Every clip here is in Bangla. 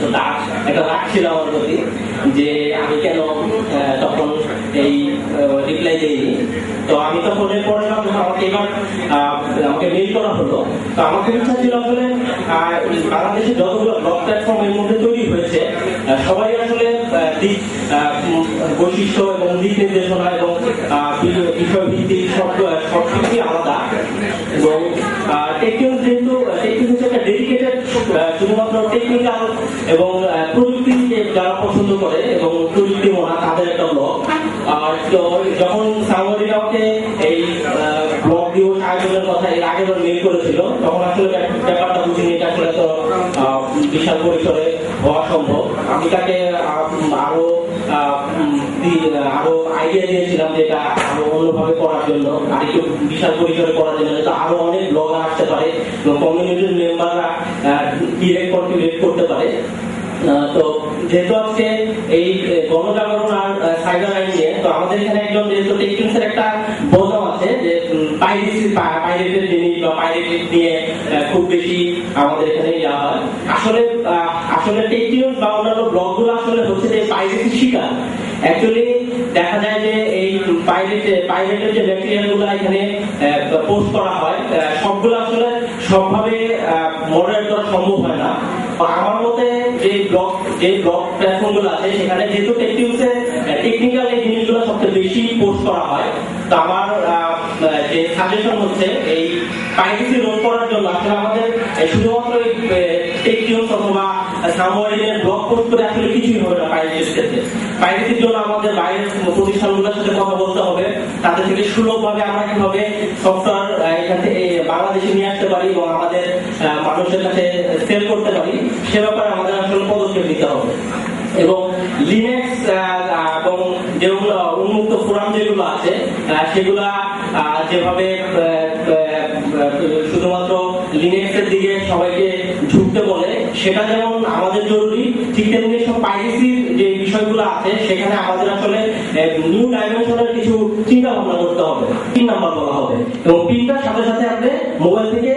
তো একটা রাগ ছিল আমার প্রতি যে আমি কেন তখন এই রিপ্লাই দেইনি। তো আমি তখন এর পরে আমাকে এবার আমাকে মেইল করা হলো তো আমাকে ইচ্ছা ছিল আসলে বাংলাদেশে যতগুলো ব্লগ প্ল্যাটফর্ম এর মধ্যে তৈরি হয়েছে সবাই আসলে দিক বৈশিষ্ট্য এবং দিক নির্দেশনা এবং আহ, বিষয়- বিষয় ভিত্তিক সব সব কিছুই আলাদা। এবং টেকনিক এবং প্রযুক্তি যারা পছন্দ করে এবং প্রযুক্তি মনা তাদের একটা ব্লগ আর তো যখন আমাকে এই ব্লগ দিবস আয়োজনের কথা এর আগে মেল করেছিল, তখন আসলে ব্যাপ- ব্যাপারটা বুঝিনি এটা আসলে তো বিশাল পরিসরে হওয়া সম্ভব। আমি তাকে আরও আরও আইডিয়া দিয়েছিলাম যে এটা আরও অন্যভাবে করার জন্য, আর একটু বিশাল পরিসরে করার জন্য। আরও অনেক ব্লগার আসতে পারে কমিউনিটির মেম্বাররা ডিরেক্ট কন্ট্রিবিউট করতে পারে। তো যেহেতু আজকে এই গণজাগরণ আর সাইবার আইন নিয়ে, তো আমাদের এখানে একজন যেহেতু টেকনিক্সের একটা বদনাম আছে যে পাইরেসি পাইরেটের জিনিস বা পাইরেটেড নিয়ে খুব বেশি আমাদের এখানে যাওয়া হয়। আসলে আসলে টেকনিক্স বা অন্যান্য ব্লগগুলো আসলে হচ্ছে যে পাইরেসি শিকার। অ্যাকচুয়ালি দেখা যায় যে এই পাইরেট পাইরেটের যে ম্যাটেরিয়ালগুলো এখানে পোস্ট করা হয় সবগুলো আসলে সবভাবে মডারেট করা সম্ভব হয় না। আমার মতে যে ব্লগ যে ব্লগ প্ল্যাটফর্মগুলো আছে, সেখানে যেহেতু টেকনিক্সে টেকনিক্যাল এই জিনিসগুলো সবচেয়ে বেশি পোস্ট করা হয়। তো আমার যে সাজেশন হচ্ছে, এই পাইরেসি রোধ করার জন্য আসলে আমাদের শুধুমাত্র এই টেকনিক্স অথবা থেকে বাংলাদেশে নিয়ে আসতে পারি পদক্ষেপ নিতে হবে। এবং লিনেক্স এবং উন্মুক্ত ফোরাম যেগুলো আছে আহ, সেগুলা আহ, যেভাবে শুধুমাত্র লিনেক্সের দিকে সবাইকে ঝুঁকতে বলে সেটা যেমন আমাদের জরুরি, ঠিক তেমনি সব পাইরেসির যে বিষয়গুলো আছে, সেখানে আমাদের আসলে নিউ ডাইমেনশনের কিছু চিন্তা ভাবনা করতে হবে। পিন নাম্বার বলা হবে। এবং পিনটার সাথে সাথে আপনি মোবাইল থেকে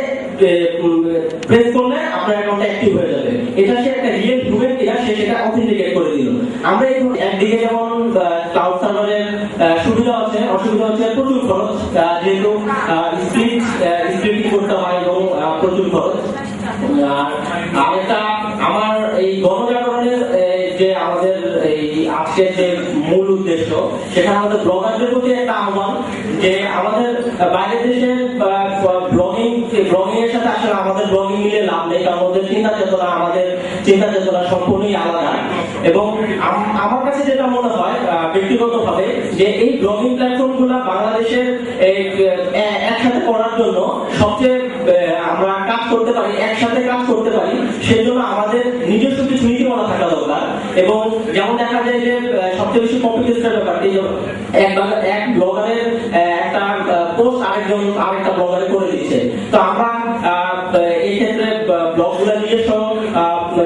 প্রেস করলে আপনার অ্যাক্টিভ হয়ে যাবে। এটা সে একটা রিয়েল কিনা, সে সেটা অথেন্টিকেট করে দিল। আমরা এই একদিকে যেমন ক্লাউড সার্ভারের সুবিধা আছে, অসুবিধা হচ্ছে প্রচুর খরচ যেহেতু করতে হয় এবং প্রচুর খরচ। আর আজকের যে মূল উদ্দেশ্য আমাদের ব্লগারদের প্রতি একটা আহ্বান যে আমাদের বাইরের ব্লগিং ব্লগিং এর সাথে আসলে আমাদের ব্লগিং মিলে লাভ নেই, কারণ ওদের চিন্তা চেতনা, আমাদের চিন্তা চেতনা সম্পূর্ণই আলাদা। এবং আমার কাছে যেটা মনে হয় ব্যক্তিগত ভাবে যে এই ব্লগিং বাংলাদেশের একসাথে করার জন্য সবচেয়ে আমরা কাজ করতে পারি, একসাথে কাজ করতে পারি, সেজন্য আমাদের নিজস্ব কিছু নীতিমালা থাকা দরকার। এবং যেমন দেখা যায় যে সবচেয়ে বেশি কপি পেস্টের ব্যাপারটি এক এক ব্লগারের একটা পোস্ট আরেকজন আরেকটা ব্লগারে করে দিচ্ছে তো আমরা এই ক্ষেত্রে ব্লগগুলো নিজস্ব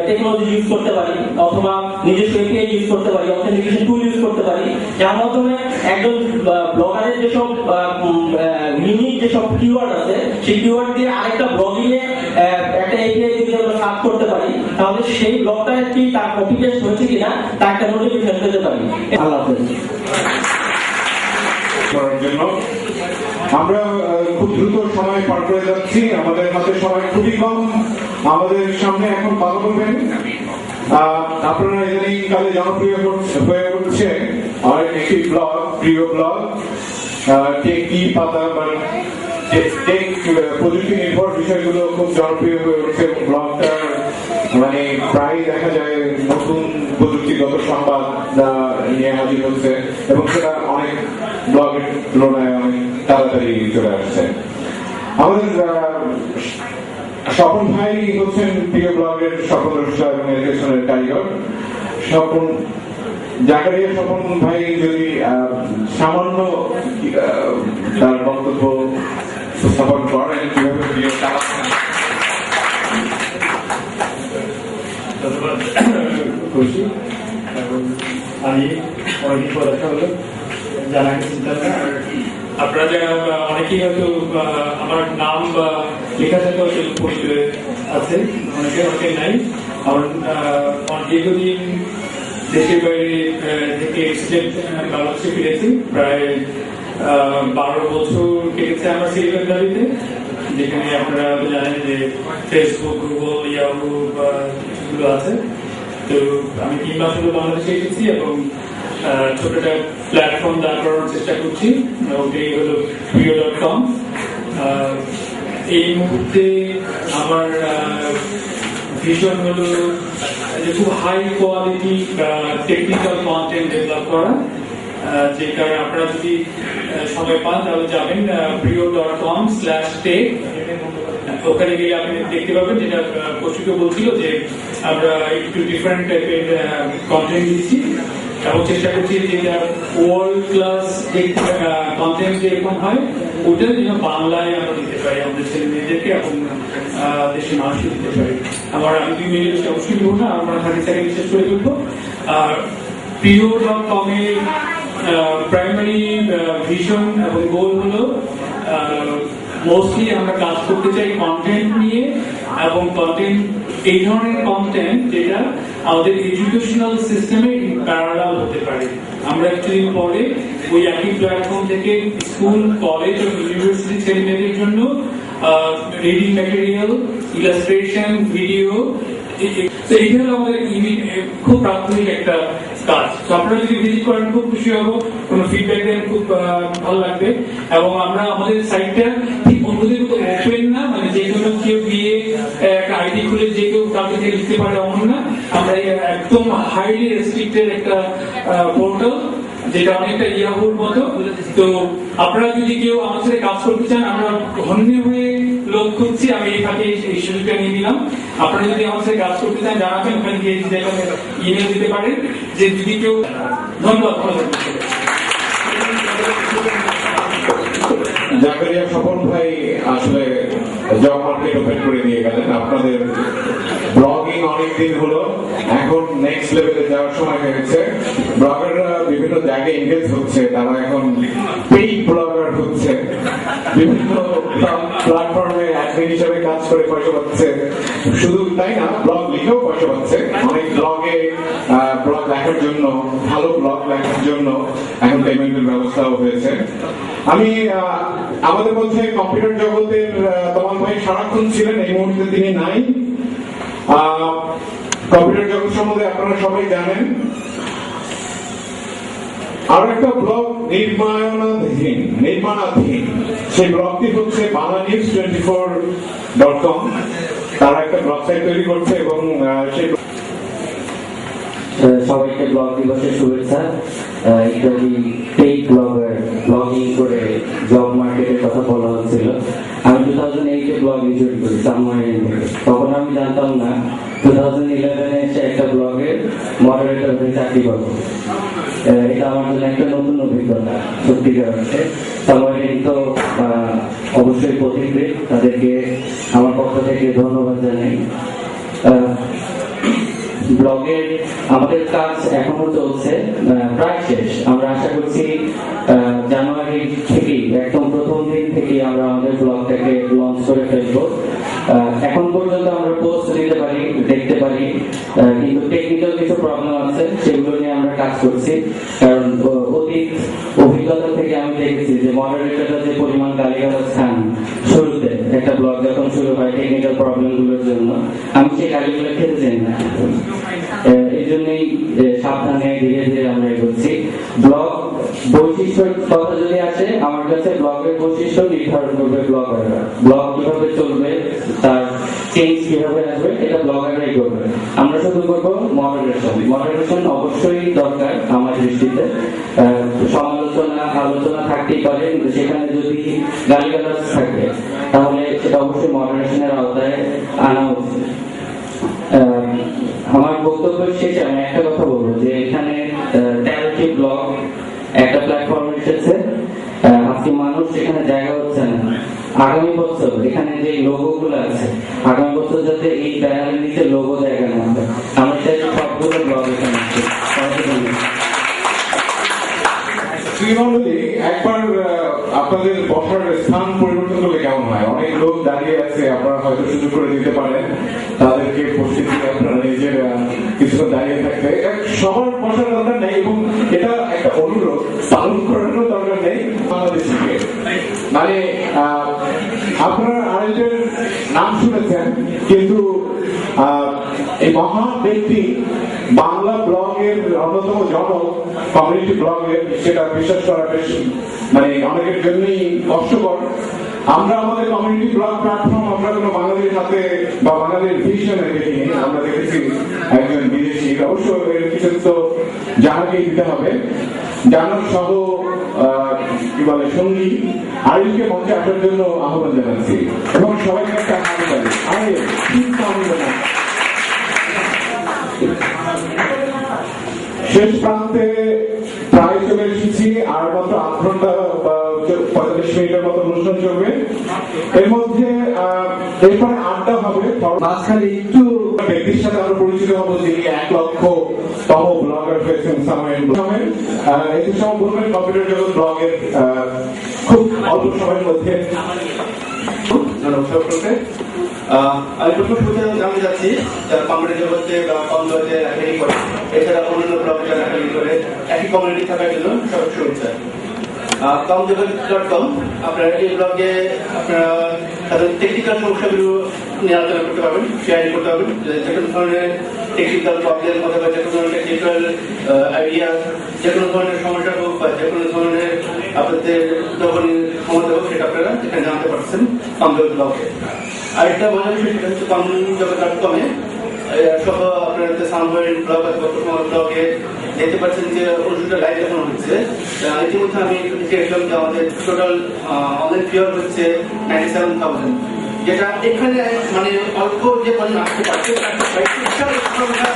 টেকনোলজি ইউজ করতে পারি অথবা নিজস্ব এপিআই ইউজ করতে পারি অথেন্টিকেশন টুল ইউজ করতে পারি। যার মাধ্যমে একজন ব্লগারের যেসব ইউনিক যেসব কিওয়ার্ড আছে সেই কিওয়ার্ড দিয়ে আরেকটা ব্লগিং এ আহ, একটা এপিআই যদি আমরা সার্চ করতে পারি। তাহলে সেই ব্লগটা কি তার কপি পেস্ট হয়েছে কিনা তার একটা নোটিফিকেশন পেতে পারি। আল্লাহ করার জন্য। আমরা আহ, খুব দ্রুত সময় পার করে যাচ্ছি। আমাদের হাতে সময় খুবই কম। আমাদের সামনে এখন কথা বলবেন আপনারা ইদানিং কালে জনপ্রিয় হয়ে উঠছে আর একটি ব্লগ প্রিয় ব্লগ। টেকি পাতা বা টেক প্রযুক্তি নির্ভর বিষয়গুলো খুব জনপ্রিয় হয়ে উঠছে ব্লগটা মানে প্রায় দেখা যায় নতুন প্রযুক্তিগত সংবাদ নিয়ে হাজির হচ্ছে এবং সেটা অনেক ব্লগের তুলনায় অনেক তাড়াতাড়ি চলে আসছে। আমাদের স্বপন ভাই হচ্ছেন প্রিয় ব্লগের স্বপন রসা এবং এডুকেশনের কারিগর। স্বপন, জাকারিয়া স্বপন ভাই যদি সামান্য তার বক্তব্য উপস্থাপন করেন আমি অনেকদিন পর দেখা হলো। জানাকে চিন্তা না আর আপনারা যারা আহ, অনেকেই হয়তো আহ, আমার নাম বা লেখা সাথে হয়তো পরিচয় আছে অনেকে অনেকে নাই। আমার আহ, অনেক দীর্ঘদিন দেশের বাইরে আহ, থেকে এক্সিডেন্ট বাংলাদেশে ফিরেছি প্রায় আহ, বারো বছর কেটেছে আমার সিলিকন ভ্যালিতে যেখানে আপনারা হয়তো জানেন যে ফেসবুক গুগল ইয়াহু বা গুলো আছে। তো আমি তিন মাস হলো বাংলাদেশে এসেছি এবং ছোট একটা প্ল্যাটফর্ম দাঁড় করানোর চেষ্টা করছি। ওটাই হলো প্রিয় ডট কম এই মুহূর্তে আমার ভিশন হলো যে খুব high quality technical content develop করা। যে কারণে আপনারা যদি সময় পান, তাহলে যাবেন প্রিয় ডট কম স্ল্যাশ টেক ওখানে গিয়ে আপনি দেখতে পাবেন যেটা কৌশিক বলছিল যে আমরা একটু ডিফারেন্ট টাইপের কন্টেন্ট দিচ্ছি। এবং চেষ্টা করছি যেটা ওয়ার্ল্ড ক্লাস কন্টেন্ট যেরকম হয়, ওটা যেন বাংলায় আমরা দিতে পারি, আমাদের ছেলে মেয়েদেরকে এবং দেশের মানুষকে দিতে পারি। আমার আমি দুই মিনিট অবশ্যই দেবো না, আমরা থার্টি সেকেন্ড শেষ করে ফেলব আর প্রিয় ডট কমের প্রাইমারি ভিশন এবং গোল হলো মোস্টলি আমরা কাজ করতে চাই কন্টেন্ট নিয়ে এবং কন্টেন্ট এই ধরনের কন্টেন্ট যেটা আমাদের এডুকেশনাল সিস্টেমে প্যারালাল হতে পারে। আমরা অ্যাকচুয়ালি পরে ওই একই প্ল্যাটফর্ম থেকে স্কুল কলেজ ও ইউনিভার্সিটি ছেলেমেয়েদের জন্য রিডিং ম্যাটেরিয়াল ইলাস্ট্রেশন ভিডিও এইটা আমাদের খুব প্রাথমিক একটা কাজ। তো আপনারা যদি ভিজিট করেন, খুব খুশি হব। কোনো ফিডব্যাক দেন, খুব ভালো লাগবে। এবং আমরা আমাদের সাইটটা ঠিক অন্যদের মতো ওপেন না মানে যে কোনো কেউ গিয়ে একটা আইডি খুলে যে কেউ কাউকে থেকে লিখতে পারে এমন না। আমরা একদম হাইলি রেস্ট্রিক্টেড একটা পোর্টাল যেটা অনেকটা ইয়াহুর মতো। তো আপনারা যদি কেউ সাথে কাজ করতে চান, আমরা ধন্য হয়ে লোক খুঁজছি, আমি এই ফাঁকে এই- সুযোগটা নিয়ে নিলাম। আপনারা যদি আমার সাথে কাজ করতে চান, জানাবেন, ওখানে গিয়ে ইমেল দিতে পারেন। যে যদি কেউ ধন্যবাদ ভালো থাকবেন। জাকারিয়া স্বপন ভাই আসলে জব ওপেন করে দিয়ে গেলেন। আপনাদের ব্লগিং অনেকদিন হলো। এখন নেক্সট লেভেলে যাওয়ার সময় হয়ে গেছে ব্লগাররা বিভিন্ন জায়গায় এঙ্গেজ হচ্ছে। তারা এখন পেইড ব্লগার হচ্ছে। বিভিন্ন প্ল্যাটফর্মে অ্যাডমিন হিসেবে কাজ করে পয়সা পাচ্ছে। শুধু তাই না ব্লগ লিখেও পয়সা পাচ্ছে। অনেক ব্লগে ব্লগ লেখার জন্য, ভালো ব্লগ লেখার জন্য এখন পেমেন্টের ব্যবস্থাও হয়েছে। আমি আমাদের মধ্যে কম্পিউটার জগতের তমাল ভাই সারাক্ষণ ছিলেন, এই মুহূর্তে তিনি নাই। কম্পিউটার জগৎ সম্বন্ধে আপনারা সবাই জানেন। আর একটা ব্লগ নির্মাণাধীন নির্মাণাধীন। সেই ব্লগটি হচ্ছে Bangla news twenty four dot com. তারা একটা ওয়েবসাইট তৈরি করছে এবং সেই সবাইকে ব্লগ দিবসের শুভেচ্ছা। ইত্যাদি পেইড ব্লগার ব্লগিং করে জব মার্কেটের কথা বলা হচ্ছিল। আমি টু থাউজেন্ড এইটে ব্লগিং শুরু করি সামওয়ারিং তখন আমি জানতাম না টু থাউজেন্ড ইলেভেনে এসে একটা ব্লগের মডারেটর হয়ে চাকরি আহ, এটা আমার জন্য একটা নতুন অভিজ্ঞতা সত্যিকার অর্থে। সামওয়ারিং তো অবশ্যই পথিকৃত তাদেরকে আমার পক্ষ থেকে ধন্যবাদ জানাই। ব্লগের আমাদের কাজ এখনও চলছে প্রায় শেষ। আমরা আশা করছি জানুয়ারি থেকেই, একদম প্রথম দিন থেকেই আমরা আমাদের ব্লগটাকে লঞ্চ করে ফেলব। এখন পর্যন্ত আমরা পোস্ট দিতে পারি, দেখতে পারি কিন্তু টেকনিক্যাল কিছু প্রবলেম আছে, সেগুলো নিয়ে আমরা কাজ করছি। কারণ অতীত অভিজ্ঞতা থেকে আমি দেখেছি যে মডারেটররা যে পরিমাণ গালিগালাজ খান শুরুতে, একটা ব্লগ যখন শুরু হয় টেকনিক্যাল প্রবলেমগুলোর জন্য, আমি সেই গালিগুলো খেতে চাই না। এই সাবধানে, ধীরে ধীরে আমরা এগোচ্ছি। ব্লগ বৈশিষ্ট্যের কথা যদি আসে আমার কাছে ব্লগের বৈশিষ্ট্য নির্ধারণ করবে ব্লগাররা। ব্লগ কীভাবে চলবে, তার চেঞ্জ কীভাবে আসবে, এটা ব্লগাররাই করবে। আমরা শুধু করব মডারেশন মডারেশন অবশ্যই দরকার আমার দৃষ্টিতে। সমালোচনা, আলোচনা থাকতেই পারে, সেখানে যদি গালিগালাজ থাকে, তাহলে সেটা অবশ্যই মডারেশনের আওতায় আনা উচিত। আমার বক্তব্য শেষে, আমি একটা কথা বলব যে এখানে তেরোটি ব্লগ একটা প্ল্যাটফর্মে এসেছে। আজকে মানুষ, এখানে জায়গা হচ্ছে না। আগামী বছর এখানে যে লোগো গুলো আছে, আগামী বছর যাতে এই ব্যানারের নিচে লোগো জায়গা না হয়। আমরা চাই সবগুলো ব্লগ এখানে একবার আপনাদের বসার স্থান পরিবর্তন করলে কেমন হয়? অনেক লোক দাঁড়িয়ে আছে, আপনারা হয়তো সুযোগ করে দিতে পারেন। সবার বসার দরকার নেই এবং এটা একটা অনুরোধ পালন করার দরকার নেই বাংলাদেশিকে মানে আহ, আপনারা আরেকজন নাম শুনেছেন কিন্তু এই মহান ব্যক্তি বাংলা ব্লগের অন্যতম জনক কমিউনিটি ব্লগের সেটা বিশ্বাস করা বেশ মানে অনেকের জন্যই কষ্টকর। আমরা আমাদের কমিউনিটি ব্লগ প্ল্যাটফর্ম আমরা কোনো বাঙালির হাতে বা বাঙালির ভিশনে দেখিনি। আমরা দেখেছি একজন বিদেশি, অবশ্য এর কিছু তো জানাকেই দিতে হবে। জানার সহ কি বলে, সঙ্গী আরিফকে মঞ্চে আসার জন্য আহ্বান জানাচ্ছি। এবং সবাইকে একটা হাত তালি আরে শেষ প্রান্তে প্রায় চলে এসেছি। আর মাত্র আধ ঘণ্টা পঁয়তাল্লিশ মিনিটের মতো অনুষ্ঠান চলবে। এর মধ্যে এরপরে আড্ডা হবে। মাঝখানে একটু ব্যক্তির সাথে আমরা পরিচিত হব, যিনি এক লক্ষ তম ব্লগার হয়েছেন সাময়িক সময় একটু সময় বলবেন কম্পিউটার জগৎ ব্লগের খুব অল্প সময়ের মধ্যে। নমস্কার করতে আহ, আমি যাচ্ছি যারা কমিউনিটি জগতে বা জগতে লেখালেখি করে। এছাড়া অন্যান্য ব্লগে যারা একাডেমি করে। একই কমিউনিটি থাকার জন্য সবার শুভেচ্ছা কম কম নিয়ে আলোচনা করতে পারবেন করতে পারবেন। যে কোনো ধরনের টেকনিক্যাল যে কোনো ধরনের টেকনিক্যাল আইডিয়া যে কোনো ধরনের হোক বা যে কোনো আপনাদের যখন ক্ষমতা হোক, সেটা আপনারা এখানে জানতে পারছেন কমজোর ব্লগে আরেকটা মজার বিষয় সেটা হচ্ছে কম জগৎ ডট কমে সব আপনার সাউন্ড ব্লগ ব্লগে দেখতে পাচ্ছেন যে অনুষ্ঠানটা লাইভ এখন হচ্ছে। ইতিমধ্যে আমি দেখে আসলাম যে আমাদের টোটাল অনলাইন ফিয়ার হচ্ছে নাইনটি সেভেন থাউজেন্ড যেটা এখানে মানে অল্প যে পরিমাণ আসতে পারছে তার থেকে বিশাল সংখ্যা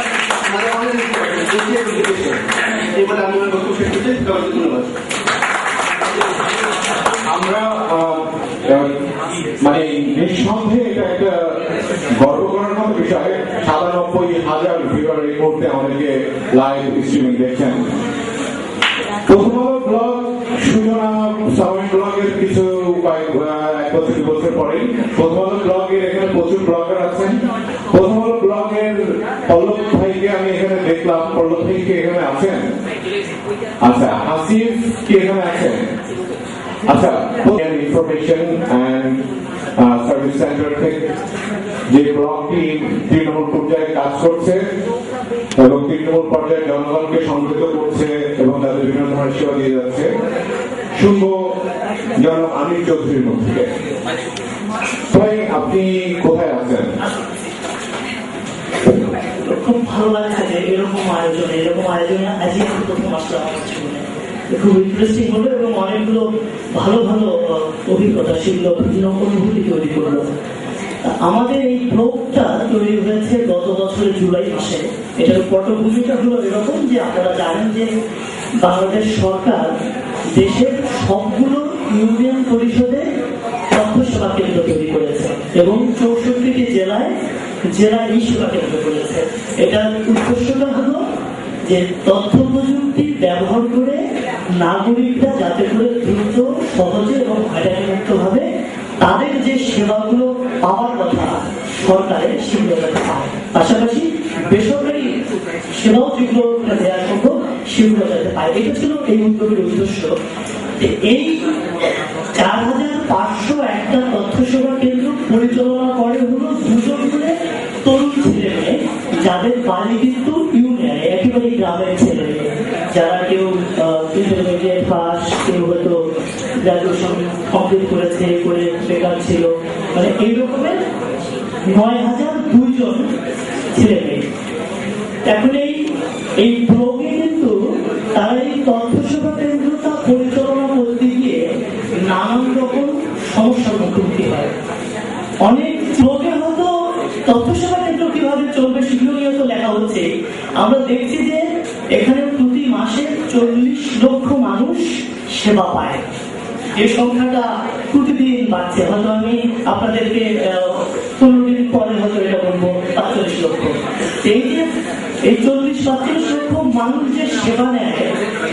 মানে অনেক দেশে এবং বিদেশে এই বলে আমি বক্তব্য শেষ করছি ধন্যবাদ আমরা মানে নিঃসন্দেহে এটা একটা গর্ব করার মতো বিষয়। সাতানব্বই হাজার ভিউয়ার এই মুহূর্তে আমাদেরকে লাইভ স্ট্রিমিং দেখছেন। প্রথম আলো ব্লগ সূচনা সাউন্ড ব্লগের কিছু কয়েক এক বছর, দু বছর পরে প্রথম ব্লগের এখানে প্রচুর ব্লগার আছেন। প্রথম আলো ব্লগের পল্লব ভাইকে আমি এখানে দেখলাম। পল্লব ভাই কি এখানে আছেন? আচ্ছা আসিফ কি এখানে আছেন? আচ্ছা ইনফরমেশন সার্ভিস সেন্টার থেকে যে ব্লকটি তৃণমূল পর্যায়ে কাজ করছে এবং তৃণমূল পর্যায়ে জনগণকে সংগঠিত করছে এবং তাদের বিভিন্ন ধরনের সেবা দিয়ে যাচ্ছে, শুনব জনাব আমির চৌধুরীর মুখ ভাই, আপনি কোথায় আছেন? খুব ভালো লাগছে এরকম আয়োজন, এরকম আয়োজনে আজই প্রথম আসলাম আমার খুব ইন্টারেস্টিং হলো এবং অনেকগুলো ভালো ভালো অভিজ্ঞতা, সেগুলো বিভিন্ন অনুভূতি তৈরি করল। আমাদের এই ব্লগটা তৈরি হয়েছে গত বছরের জুলাই মাসে। এটার পটভূমিটা হলো এরকম যে আপনারা জানেন যে বাংলাদেশ সরকার দেশের সবগুলো ইউনিয়ন পরিষদে তথ্য সেবা কেন্দ্র তৈরি করেছে এবং চৌষট্টিটি জেলায় জেলা ই সেবা কেন্দ্র করেছে। এটার উদ্দেশ্যটা হলো যে তথ্য প্রযুক্তি ব্যবহার করে নাগরিকরা যাতে করে দ্রুত, সহজে এবং ভাবে তাদের যে সেবাগুলো পাওয়ার কথা সরকারের সেগুলো পাশাপাশি বেসরকারি সেবাও যেগুলো দেওয়া সম্ভব সেগুলো যাতে পায়। এটা ছিল এই উদ্যোগের উদ্দেশ্য। এই চার হাজার পাঁচশো একটা তথ্য সেবা কেন্দ্র পরিচালনা করে হলো দুজন করে তরুণ ছেলে মেয়ে, যাদের বাড়ি কিন্তু মানে এই রকমের নয় হাজার দুইজন ছেলে মেয়ে এখন এই এই ব্লগে কিন্তু তারা এই তথ্য সেবা কেন্দ্রটা পরিচালনা করতে গিয়ে নানান রকম সমস্যার মুখোমুখি হয়। অনেক ব্লগে হয়তো তথ্য সেবা কেন্দ্র কীভাবে চলবে সেগুলো নিয়ে তো লেখা হচ্ছে। আমরা দেখছি যে এখানে প্রতি মাসে চল্লিশ লক্ষ মানুষ সেবা পায়। এই সংখ্যাটা প্রতিদিন বাড়ছে। হয়তো আমি আপনাদেরকে পনেরো দিন পরে হয়তো এটা বলব পাঁচচল্লিশ লক্ষ। এই যে, এই চল্লিশ পাঁচচল্লিশ লক্ষ মানুষ যে সেবা নেয়,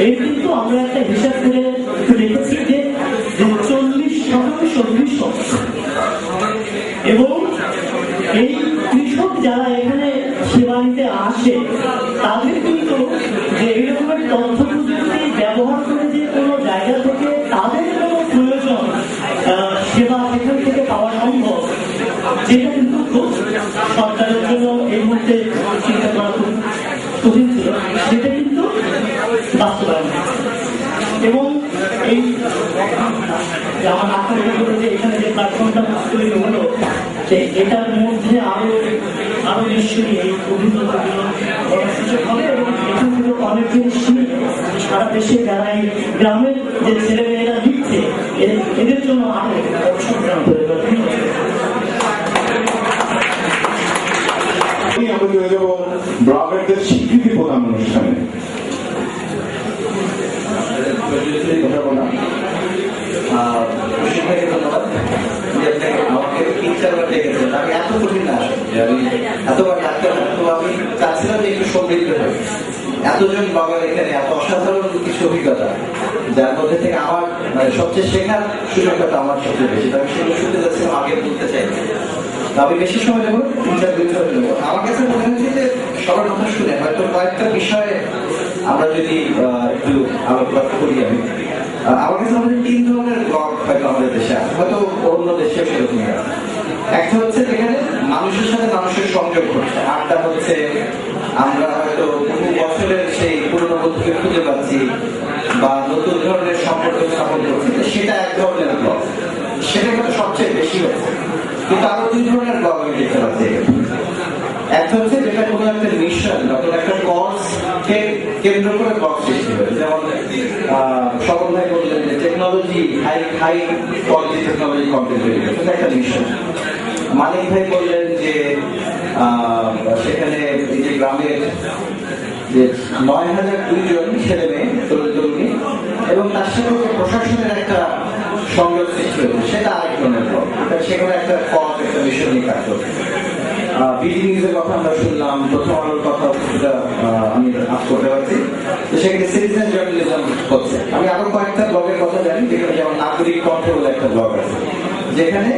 এই কিন্তু আমরা একটা হিসাব করে দেখেছি যে চল্লিশ শতাংশ কৃষক এবং এই কৃষক যারা এখানে সেবা নিতে আসে, তাদের কিন্তু যে রকমের তথ্য এই যে আমার আপনার বলে যে এখানে যে প্ল্যাটফর্মটা তৈরি হলো, যে এটার মধ্যে আরও আরও নিশ্চয়ই এই অভিজ্ঞতাগুলো সুযোগ হবে এবং এখান থেকে অনেক জিনিস সারা দেশে যারা এই গ্রামের যে ছেলে মেয়েরা লিখছে এদের জন্য আরও সংগ্রাম তৈরি আমরা চলে যাব ব্রাভেটদের স্বীকৃতি প্রদান অনুষ্ঠানে এত কঠিন না আমি অভিজ্ঞতা, যার মধ্যে থেকে আমার মানে সবচেয়ে শেখার সুযোগটা আমার বেশি। শুনতে যাচ্ছিলাম আগে বলতে চাই। আমি বেশি সময় নেব, তিন চার নেব। আমার কাছে মনে হচ্ছে যে সবার কথা শুনে হয়তো কয়েকটা বিষয়ে আমরা যদি একটু আলোকপাত করি আমি আমার কাছে আমাদের তিন ধরনের হয়তো আমাদের দেশে হয়তো অন্য দেশে সেরকমই আছে। একটা হচ্ছে যেখানে মানুষের সাথে মানুষের সংযোগ ঘটছে হচ্ছে আমরা হয়তো বহু বছরের সেই বন্ধুকে খুঁজে পাচ্ছি বা নতুন ধরনের সম্পর্ক স্থাপন করছি সেটা এক ধরনের সেটা কিন্তু সবচেয়ে বেশি হচ্ছে। কিন্তু আরও দুই ধরনের ব্লগ আমি দেখতে পাচ্ছি। একটা হচ্ছে যেটা কোনো একটা মিশন বা কোনো একটা কজ কেন্দ্র করে ব্লগ সৃষ্টি হয়েছে যেমন স্বপন ভাই বললেন যে technology high high quality technology content তৈরি করছে একটা মিশন মানিক ভাই বললেন যে সেখানে এই যে গ্রামের যে নয় হাজার দুইজন ছেলে মেয়ে তরুণ তরুণী এবং তার সাথে প্রশাসনের একটা সংযোগ সৃষ্টি হয়েছে, সেটা আরেক ধরনের ব্লগ সেখানে একটা কজ একটা মিশন নিয়ে কাজ করছে। বিডি নিউজের কথা আমরা শুনলাম প্রথম আলোর কথা সেটা আমি আজ করতে পারছি। তো সেখানে সিটিজেন জার্নালিজম হচ্ছে। আমি আরও কয়েকটা ব্লগের কথা জানি, যেখানে যেমন নাগরিক বলে একটা ব্লগ আছে। যেখানে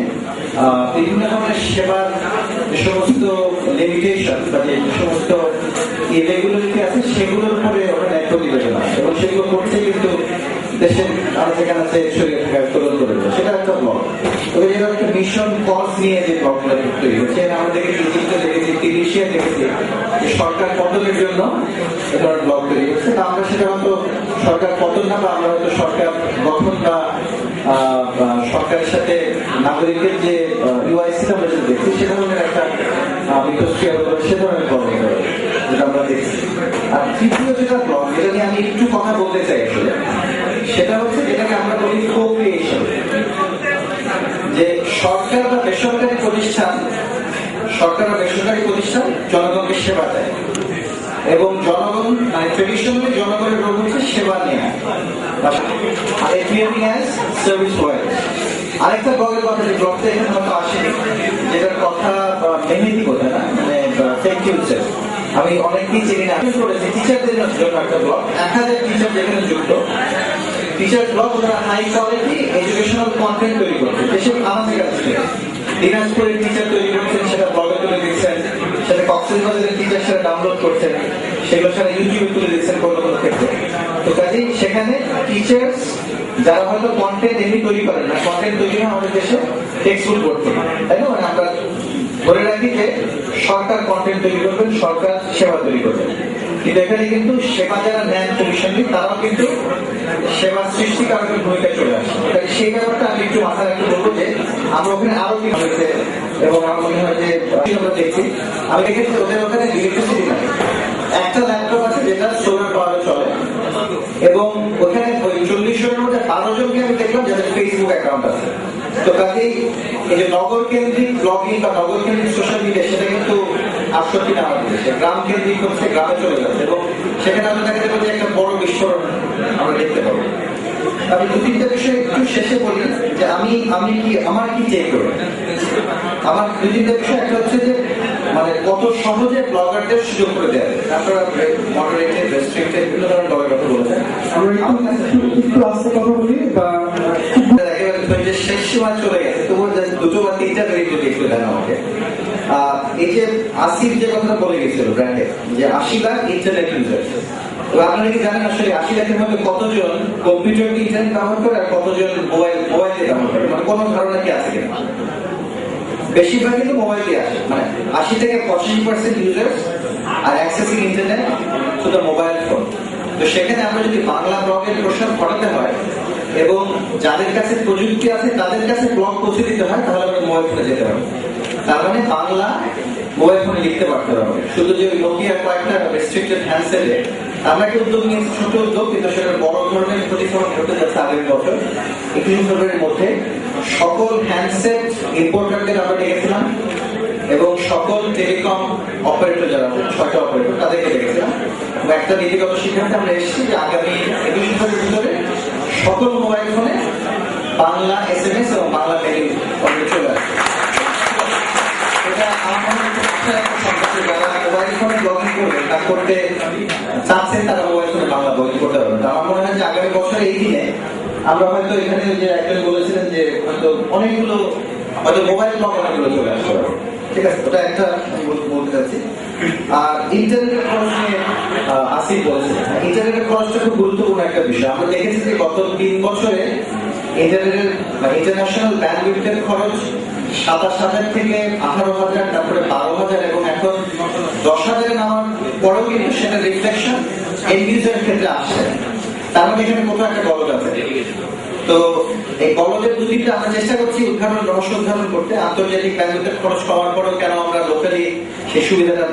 বিভিন্ন ধরনের সেবার যে সমস্ত লিমিটেশন বা যে সমস্ত ইরেগুলারিটি আছে, সেগুলোর উপরে ওরা দায়িত্ব নিবেদন আছে এবং সেগুলো করছে কিন্তু দেশের যেখানে আছে, শরীরে থাকা তরুণ তরুণ সেটা একটা ব্লগ মিশন কজ নিয়ে যে ব্লগগুলো তৈরি হচ্ছে আমরা দেখেছি ইজিপ্টে দেখেছি তিরিশিয়া দেখেছি যে সরকার পতনের জন্য এ ধরনের ব্লগ তৈরি হচ্ছে তা আমরা সেটা হয়তো সরকার পতন না, বা আমরা হয়তো সরকার গঠন বা সরকারের সাথে নাগরিকের যে ইউআইসিটা আমরা দেখছি, সে ধরনের একটা মিথস্ক্রিয়া সে ধরনের হতে যেটা আমরা দেখছি। আর তৃতীয় যেটা ব্লগ যেটা নিয়ে আমি একটু কথা বলতে চাই সেটা হচ্ছে যেটাকে আমরা বলি কো ক্রিয়েশন যে সরকার বা বেসরকারি প্রতিষ্ঠান, সরকার বা বেসরকারি প্রতিষ্ঠান জনগণকে সেবা দেয় এবং জনগণ মানে ট্রেডিশনালি জনগণের রোগ হচ্ছে সেবা অ্যাজ সার্ভিস প্রোভাইডার আরেকটা ব্লগের কথা যে ব্লগটা এখানে হয়তো আসেনি, যেটার কথা মেহেদি বোধহয় না মানে ফেক নিউজের আমি অনেককেই চিনি না। করেছি টিচারদের জন্য একটা ব্লগ এক হাজার টিচার যেখানে যুক্ত টিচার ব্লগ ওনারা হাই কোয়ালিটি এডুকেশনাল কন্টেন্ট তৈরি করছে দেশের আমাদের কাছে দিনাজপুরের টিচার তৈরি করছেন, সেটা ব্লগে তুলে দিচ্ছেন, সেটা কক্সবাজারের টিচার সেটা ডাউনলোড করছেন, সেগুলো সেটা ইউটিউবে তুলে দিচ্ছেন কোনো কোনো ক্ষেত্রে। তো কাজেই সেখানে টিচার্স যারা হয়তো কন্টেন্ট এমনি তৈরি করেন না কন্টেন্ট তৈরি হয় আমাদের দেশে টেক্সটবুক করতে তাই না? মানে আমরা ধরে রাখি যে সরকার কন্টেন্ট তৈরি করবেন, সরকার সেবা তৈরি করবেন। কিন্তু কিন্তু সেবা যারা নেন কমিশনারি তারাও কিন্তু সেবা সৃষ্টিকারকের ভূমিকায় চলে আসে। তাই সেই ব্যাপারটা আমি একটু মাথায় রাখতে বলব যে, আমরা ওখানে আরও কি হয়েছে এবং আমার মনে হয় যে, আমরা দেখছি। আমি দেখেছি ওদের ওখানে ইলেকট্রিসিটি নাই। একটা ল্যাপটপ আছে যেটা সোলার পাওয়ারে চলে। এবং ওখানে ওই চল্লিশ জনের মধ্যে বারো জনকে আমি দেখলাম যাদের ফেসবুক অ্যাকাউন্ট আছে। তো কাজেই এই যে নগর কেন্দ্রিক ব্লগিং বা নগর কেন্দ্রিক সোশ্যাল মিডিয়া সেটা কিন্তু আসক্তি না গ্রাম কেন্দ্রিক হচ্ছে গ্রামে চলে যাচ্ছে এবং সেখানে আমরা দেখা যাবে যে একটা বড় বিস্ফোরণ আমরা দেখতে পাবো। আমি দু তিনটা বিষয় একটু শেষে বলি যে আমি আমি কি আমার কি চেক করি আমার দুই তিনটা বিষয় একটা হচ্ছে যে মানে কত সহজে ব্লগারদের সুযোগ করে দেওয়া যায়। আপনারা মডারেটেড রেস্ট্রিক্টেড বিভিন্ন ধরনের ব্লগের কথা বলেছেন একটু আস্তে কথা বলি বা একেবারে শেষ সীমা চলে গেছে। তবু just দুটো বা তিনটা যদি একটু দেন আমাকে। এই যে করে আর কতজন মোবাইল করে? মানে বেশিরভাগ কিন্তু মোবাইল আসে। মানে আশি থেকে পঁচাশি percent user are accessing internet mobile phone তো সেখানে আমরা যদি বাংলা ব্লগের প্রসার ঘটাতে হয় এবং যাদের কাছে প্রযুক্তি আছে, তাদের কাছে ব্লগ পৌঁছে দিতে হয়, তাহলে আমরা মোবাইল ফোনে যেতে হবে তার মানে বাংলা মোবাইল ফোনে লিখতে পারতে হবে শুধু যে ওই নোকিয়া কয়েকটা রেস্ট্রিক্টেড হ্যান্ডসেটে আমরা একটা উদ্যোগ নিয়েছি ছোট উদ্যোগ, কিন্তু সেটা বড় ধরনের প্রতিফলন ঘটতে যাচ্ছে আগামী বছর। একত্রিশ ফেব্রুয়ারির মধ্যে সকল হ্যান্ডসেট ইম্পোর্টারদের আমরা ডেকেছিলাম এবং সকল টেলিকম অপারেটর যারা ছয়টা অপারেটর তাদেরকে এবং একটা নীতিগত সিদ্ধান্তে আমরা এসেছি যে আগামী একুশ বছরের ভিতরে সকল মোবাইল ফোনে বাংলা এস এম এস এবং বাংলা মেলিং চলে আসবে। আমার মনে হয় যে আগামী বছর এই দিনে আমরা হয়তো এখানে যে একজন বলেছিলেন যে হয়তো অনেকগুলো হয়তো মোবাইল ব্লগ চলে আসতে ঠিক আছে ওটা একটা বলতে চাচ্ছি আর ইন্টারনেটের খরচ নিয়ে আসিফ বলেছেন ইন্টারনেটের খরচটা খুব গুরুত্বপূর্ণ একটা বিষয়। আমরা দেখেছি যে গত তিন বছরে ইন্টারন্যাশনাল ব্যান্ডউইথের খরচ সাতাশ হাজার থেকে আঠারো হাজার, তারপরে বারো হাজার এবং এখন দশ হাজারে নামার পরেও কিন্তু সেটা রিফ্লেকশন এন্ড ক্ষেত্রে আসছে। তার মানে এখানে কোথাও একটা গলদ আছে। তো এই গলদের দুদিকটা আমরা চেষ্টা করছি উদ্ঘাটন, রহস্য উদ্ঘাটন করতে। আন্তর্জাতিক ব্যাংকের খরচ পাওয়ার পরেও কেন আমরা লোকালি সেই সুবিধাটা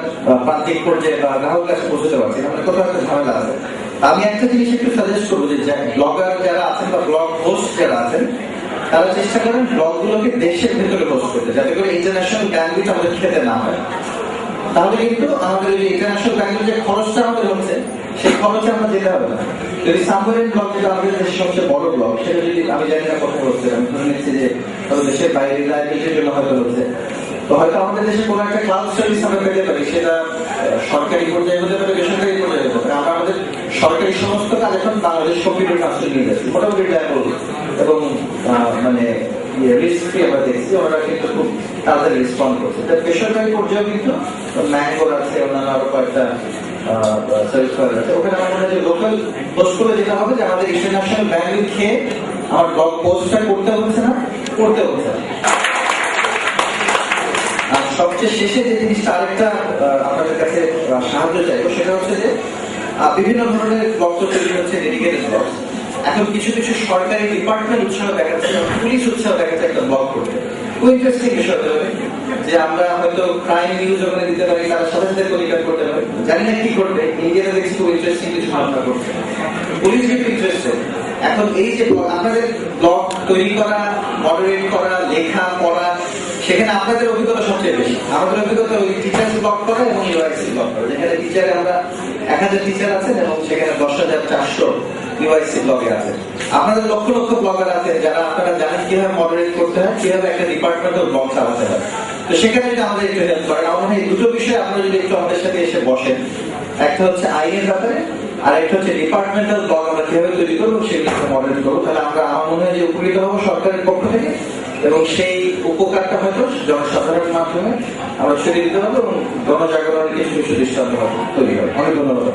প্রান্তিক পর্যায়ে বা গ্রাহক কাছে পৌঁছতে পারছি মানে কোথাও একটা ঝামেলা আছে। আমি একটা জিনিস একটু সাজেস্ট করব যে ব্লগার যারা আছেন বা ব্লগ হোস্ট যারা আছেন, তারা চেষ্টা করেন ব্লগগুলোকে দেশের ভেতরে হোস্ট করতে, যাতে করে ইন্টারন্যাশনাল ব্যাংকগুলো আমাদের খেতে না হয়। তাহলে কিন্তু আমাদের ওই ইন্টারন্যাশনাল ব্যাংকের যে খরচটা আমাদের হচ্ছে, সেই খরচে আমরা যেতে হবে না। যদি সাবমেরিন ব্লক যেটা আমাদের দেশের সবচেয়ে বড় ব্লক সেটা যদি আমি জানি না কত হচ্ছে, আমি ধরে নিচ্ছি যে দেশের বাইরে রিলায়েবিলিটির জন্য হয়তো হচ্ছে। তো হয়তো আমাদের দেশে কোনো একটা ক্লাউড সার্ভিস আমরা পেতে পারি, সেটা সরকারি পর্যায়ে হতে পারে বেসরকারি পর্যায়ে হতে পারে আমরা আমাদের সরকারি সমস্ত কাজ এখন বাংলাদেশ কম্পিউটার ট্রান্সফার নিয়ে যাচ্ছি, মোটামুটি রিলায়েবল এবং মানে রিস্ক আমরা দেখছি ওরা কিন্তু খুব তাড়াতাড়ি রেসপন্ড করছে। তা বেসরকারি পর্যায়েও কিন্তু ম্যাঙ্গোর আছে অন্যান্য আরও কয়েকটা সার্ভিস প্রোভাইডার আছে। ওখানে আমার মনে হয় লোকাল পোস্ট করে যেটা হবে, যে আমাদের ইন্টারন্যাশনাল ব্যাংক খেয়ে আমার ব্লগ পোস্টটা করতে হচ্ছে না, করতে হচ্ছে না। আর সবচেয়ে শেষে যে জিনিসটা আরেকটা আপনাদের কাছে সাহায্য চাইব, সেটা হচ্ছে যে বিভিন্ন ধরনের ব্লগ তো তৈরি হচ্ছে ডেডিকেটেড ব্লগ এখন কিছু কিছু সরকারি ডিপার্টমেন্ট উৎসাহ এবং পুলিশ উৎসাহ দেখাচ্ছে একটা ব্লগ করতে খুব ইন্টারেস্টিং বিষয় হবে যে আমরা হয়তো ক্রাইম নিউজ ওখানে দিতে পারি, তার সাথে সাথে পরিকার করতে পারি। জানি না কি করবে ইন্ডিয়াতে দেখছি খুব ইন্টারেস্টিং কিছু ভাবনা করছে। পুলিশ কিন্তু ইন্টারেস্টেড এখন এই যে আপনাদের ব্লগ তৈরি করা মডারেট করা, লেখা, পড়া, সেখানে আপনাদের অভিজ্ঞতা সবচেয়ে বেশি। আমাদের অভিজ্ঞতা ওই টিচার ব্লক করা এবং ইউআইসি ব্লক করা। যেখানে টিচারে আমরা এক হাজার টিচার আছেন এবং সেখানে দশ হাজার চারশো ব্লগে আছে আপনাদের লক্ষ লক্ষ ব্লগার আছে যারা আপনারা জানেন কীভাবে মডারেট করতে হয়, কীভাবে একটা ব্লগ চালাতে হয়। তো সেখানে যদি আমাদের একটু হেল্প করেন, আমার দুটো বিষয়ে আপনারা যদি একটু আমাদের সাথে এসে বসেন, একটা হচ্ছে আইনের ব্যাপারে, আর একটা হচ্ছে ডিপার্টমেন্টাল ব্লগ আমরা কীভাবে তৈরি করব, সেগুলো মডারেট করব। তাহলে আমরা, আমার মনে হয় যে উপকৃত হব সরকারের পক্ষ থেকে। এবং সেই উপকারটা হয়তো জনসাধারণের মাধ্যমে আমরা ছড়িয়ে দিতে হবে এবং গণজাগরণের কিছু কিছু দৃষ্টান্ত তৈরি হবে অনেক ধন্যবাদ।